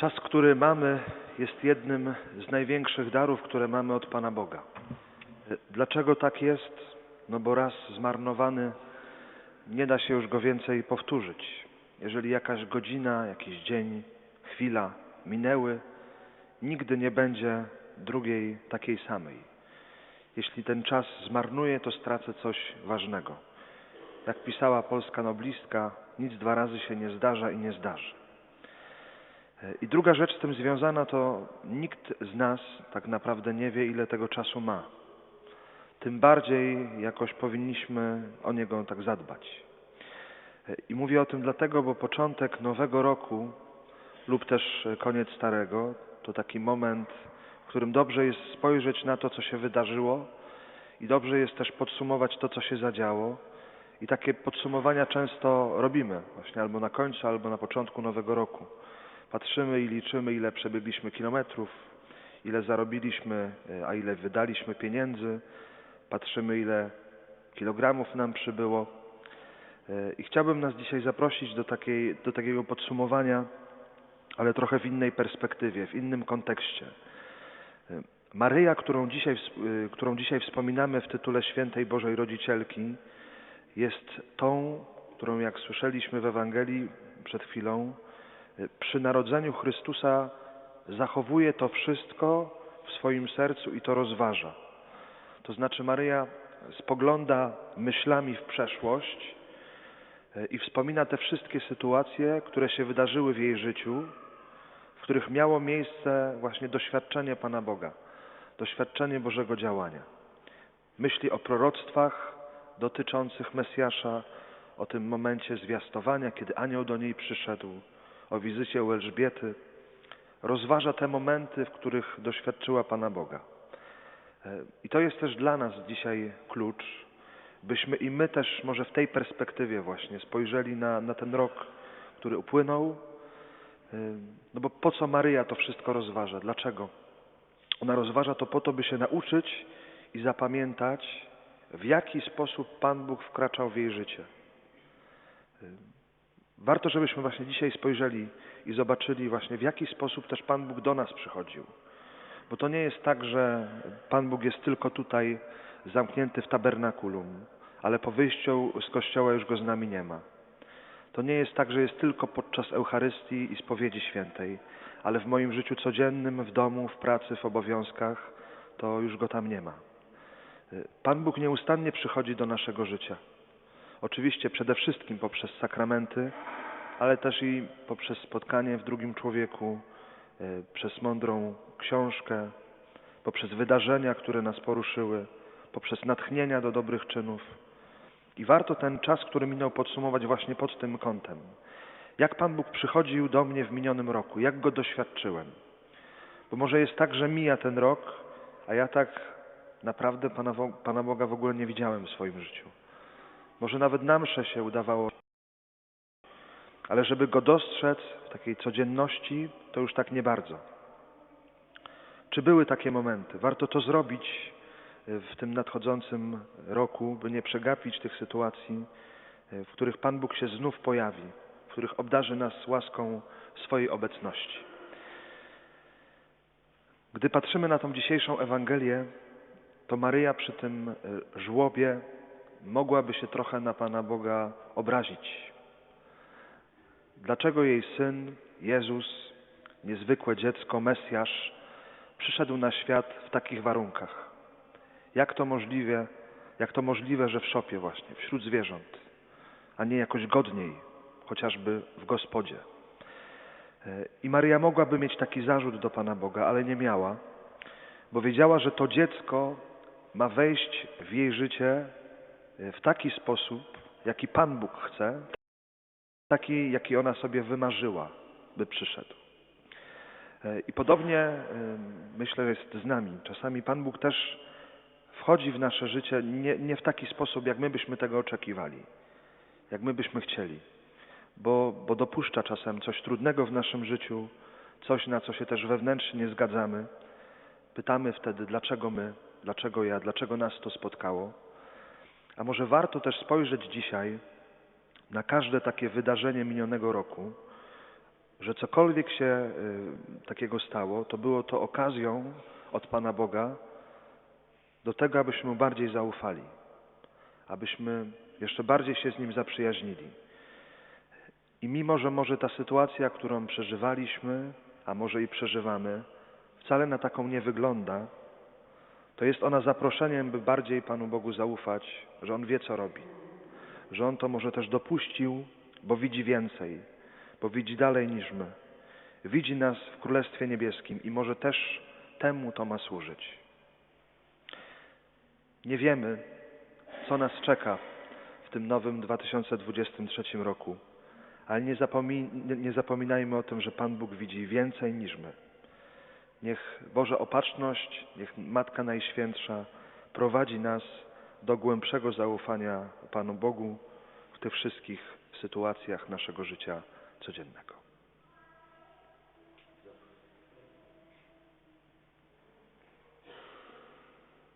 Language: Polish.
Czas, który mamy, jest jednym z największych darów, które mamy od Pana Boga. Dlaczego tak jest? No bo raz zmarnowany, nie da się już go więcej powtórzyć. Jeżeli jakaś godzina, jakiś dzień, chwila minęły, nigdy nie będzie drugiej takiej samej. Jeśli ten czas zmarnuję, to stracę coś ważnego. Jak pisała polska noblistka, nic dwa razy się nie zdarza i nie zdarzy. I druga rzecz z tym związana to nikt z nas tak naprawdę nie wie, ile tego czasu ma. Tym bardziej jakoś powinniśmy o niego tak zadbać. I mówię o tym dlatego, bo początek nowego roku lub też koniec starego to taki moment, w którym dobrze jest spojrzeć na to, co się wydarzyło i dobrze jest też podsumować to, co się zadziało. I takie podsumowania często robimy właśnie albo na końcu, albo na początku nowego roku. Patrzymy i liczymy, ile przebiegliśmy kilometrów, ile zarobiliśmy, a ile wydaliśmy pieniędzy. Patrzymy, ile kilogramów nam przybyło. I chciałbym nas dzisiaj zaprosić do, takiej, do takiego podsumowania, ale trochę w innej perspektywie, w innym kontekście. Maryja, którą dzisiaj, którą dzisiaj wspominamy w tytule Świętej Bożej Rodzicielki, jest tą, którą jak słyszeliśmy w Ewangelii przed chwilą, przy narodzeniu Chrystusa zachowuje to wszystko w swoim sercu i to rozważa. To znaczy Maryja spogląda myślami w przeszłość i wspomina te wszystkie sytuacje, które się wydarzyły w jej życiu, w których miało miejsce właśnie doświadczenie Pana Boga, doświadczenie Bożego działania. Myśli o proroctwach dotyczących Mesjasza, o tym momencie zwiastowania, kiedy anioł do niej przyszedł, o wizycie u Elżbiety. Rozważa te momenty, w których doświadczyła Pana Boga. I to jest też dla nas dzisiaj klucz, byśmy i my też może w tej perspektywie właśnie spojrzeli na, na ten rok, który upłynął. No bo po co Maryja to wszystko rozważa? Dlaczego? Ona rozważa to po to, by się nauczyć i zapamiętać, w jaki sposób Pan Bóg wkraczał w jej życie. Warto, żebyśmy właśnie dzisiaj spojrzeli i zobaczyli właśnie, w jaki sposób też Pan Bóg do nas przychodził. Bo to nie jest tak, że Pan Bóg jest tylko tutaj zamknięty w tabernakulum, ale po wyjściu z kościoła już go z nami nie ma. To nie jest tak, że jest tylko podczas Eucharystii i spowiedzi świętej, ale w moim życiu codziennym, w domu, w pracy, w obowiązkach, to już go tam nie ma. Pan Bóg nieustannie przychodzi do naszego życia. Oczywiście przede wszystkim poprzez sakramenty, ale też i poprzez spotkanie w drugim człowieku, przez mądrą książkę, poprzez wydarzenia, które nas poruszyły, poprzez natchnienia do dobrych czynów. I warto ten czas, który minął, podsumować właśnie pod tym kątem. Jak Pan Bóg przychodził do mnie w minionym roku? Jak go doświadczyłem? Bo może jest tak, że mija ten rok, a ja tak naprawdę Pana, Pana Boga w ogóle nie widziałem w swoim życiu. Może nawet na msze się udawało, ale żeby go dostrzec w takiej codzienności, to już tak nie bardzo. Czy były takie momenty? Warto to zrobić w tym nadchodzącym roku, by nie przegapić tych sytuacji, w których Pan Bóg się znów pojawi, w których obdarzy nas łaską swojej obecności. Gdy patrzymy na tą dzisiejszą Ewangelię, to Maryja przy tym żłobie mogłaby się trochę na Pana Boga obrazić. Dlaczego jej syn, Jezus, niezwykłe dziecko, Mesjasz, przyszedł na świat w takich warunkach? Jak to możliwe, jak to możliwe, że w szopie właśnie, wśród zwierząt, a nie jakoś godniej, chociażby w gospodzie? I Maryja mogłaby mieć taki zarzut do Pana Boga, ale nie miała, bo wiedziała, że to dziecko ma wejść w jej życie w taki sposób, jaki Pan Bóg chce, taki, jaki ona sobie wymarzyła, by przyszedł. I podobnie myślę, że jest z nami. Czasami Pan Bóg też wchodzi w nasze życie nie, nie w taki sposób, jak my byśmy tego oczekiwali, jak my byśmy chcieli, bo, bo dopuszcza czasem coś trudnego w naszym życiu, coś, na co się też wewnętrznie nie zgadzamy. Pytamy wtedy, dlaczego my, dlaczego ja, dlaczego nas to spotkało. A może warto też spojrzeć dzisiaj na każde takie wydarzenie minionego roku że cokolwiek się y, takiego stało, to było to okazją od Pana Boga do tego, abyśmy Mu bardziej zaufali, abyśmy jeszcze bardziej się z Nim zaprzyjaźnili. I mimo, że może ta sytuacja, którą przeżywaliśmy, a może i przeżywamy, wcale na taką nie wygląda, to jest ona zaproszeniem, by bardziej Panu Bogu zaufać, że On wie, co robi. Że On to może też dopuścił, bo widzi więcej, bo widzi dalej niż my. Widzi nas w Królestwie Niebieskim i może też temu to ma służyć. Nie wiemy, co nas czeka w tym nowym 2023 roku, ale nie, zapomin nie zapominajmy o tym, że Pan Bóg widzi więcej niż my. Niech Boża opatrzność, niech Matka Najświętsza prowadzi nas do głębszego zaufania Panu Bogu w tych wszystkich sytuacjach naszego życia codziennego.